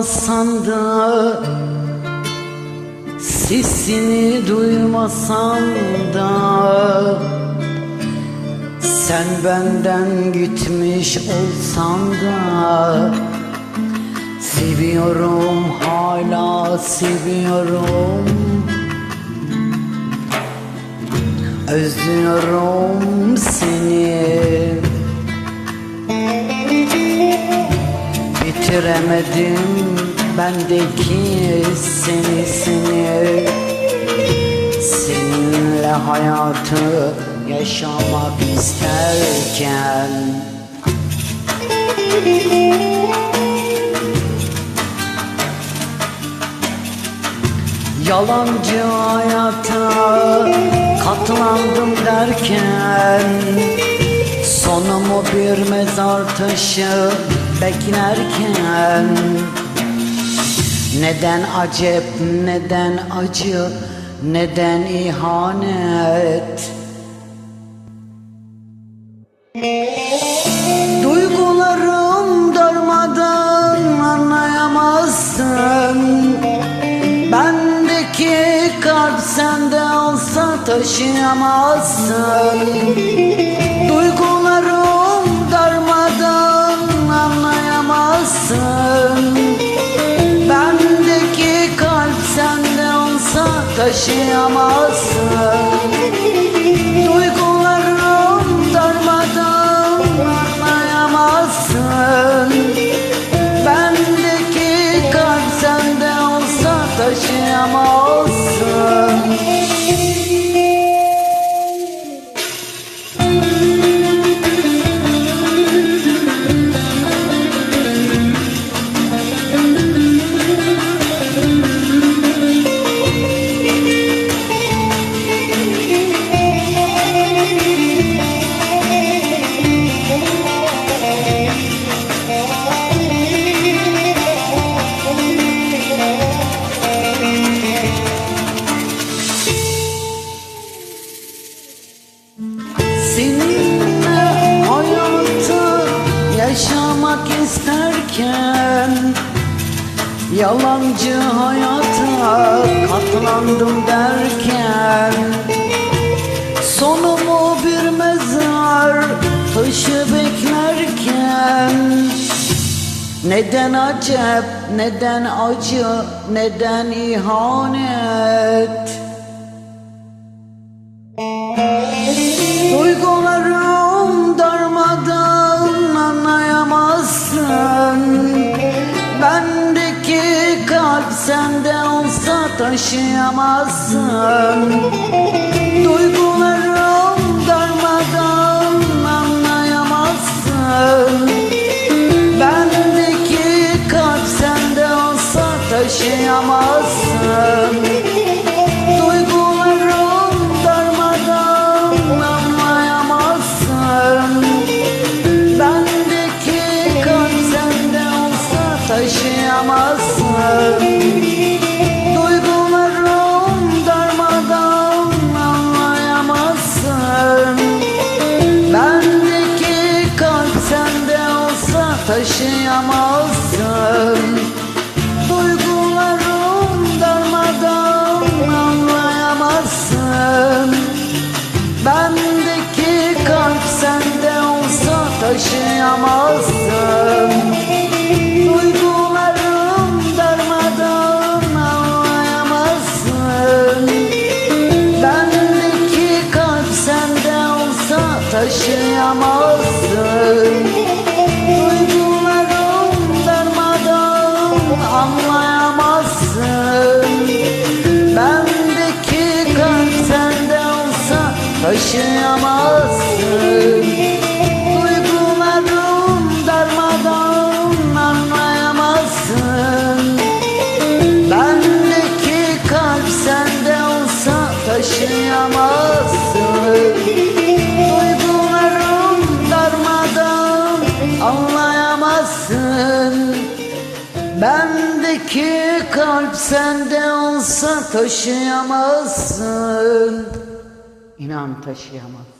Olmasan da Sesini duymasam da Sen benden gitmiş olsan da Seviyorum hala seviyorum. Özlüyorum seni Bitiremedim bendeki seni seni Seninle hayatı yaşamak isterken. Yalancı hayata katlandım derken Sonumu bir mezar taşı beklerken Neden acep, neden acı, neden ihanet? Duygularım darmadan anlayamazsın. Bendeki kalp sende olsa taşıyamazsın taşıyamazsın isterken Yalancı hayata katlandım derken Sonumu bir mezar taşı beklerken Neden acep, neden acı, neden ihanet taşıyamazsın taşıyamazsın. Duygularım darmadan anlayamazsın. Bendeki kalp sende olsa taşıyamazsın. Duygularım darmadan anlayamazsın. Bendeki kalp sende olsa taşıyamazsın Bendeki kalp sende olsa taşıyamazsın. İnan taşıyamazsın